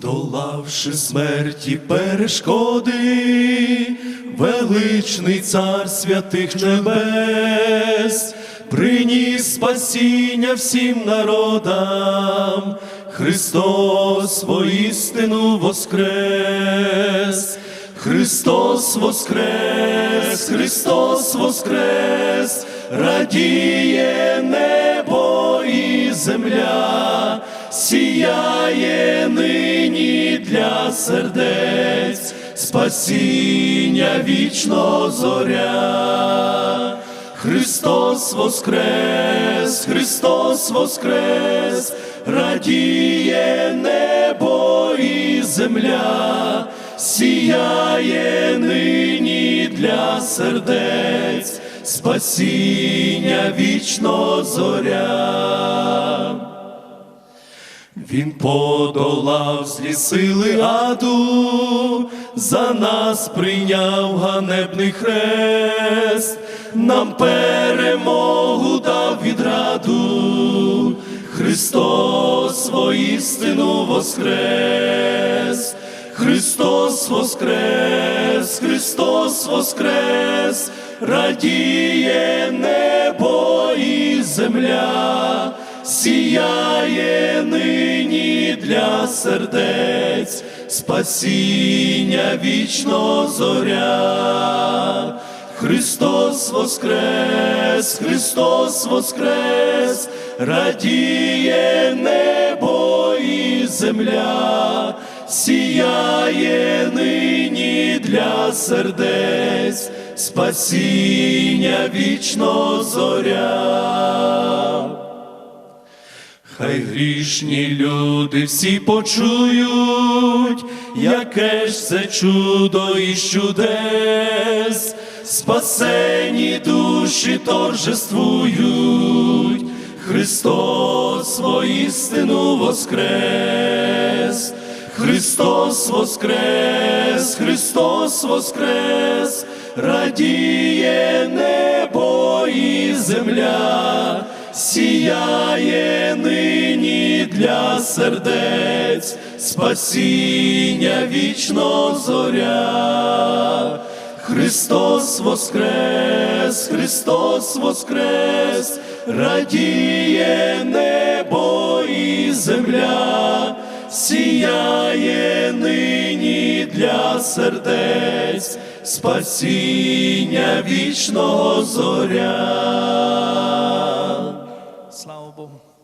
Долавши смерті перешкоди, величний цар святих небес, приніс спасіння всім народам, Христос воістину воскрес, Христос воскрес, Христос воскрес, радіє небо і земля, сіяє нині для сердець, спасіння вічно зоря. Христос воскрес, Христос воскрес, радіє небо і земля, сіяє нині для сердець, спасіння вічно зоря. Він подолав злі сили аду, за нас прийняв ганебний хрест, нам перемогу дав відраду, Христос воістину воскрес, Христос воскрес, Христос воскрес, радіє небо і земля сіяє нині для сердець, спасіння вічно зоря. Христос воскрес, Христос воскрес, радіє небо і земля, сіяє нині для сердець, спасіння вічно зоря. Хай грішні люди всі почують, яке ж це чудо і чудес, спасені душі торжествують, Христос воістину воскрес, Христос воскрес, Христос воскрес, радіє небо і земля сіяє нині для сердець, спасіння вічно зоря. Христос воскрес, Христос воскрес, радіє небо і земля, сіяє нині для сердець, спасіння вічного зоря.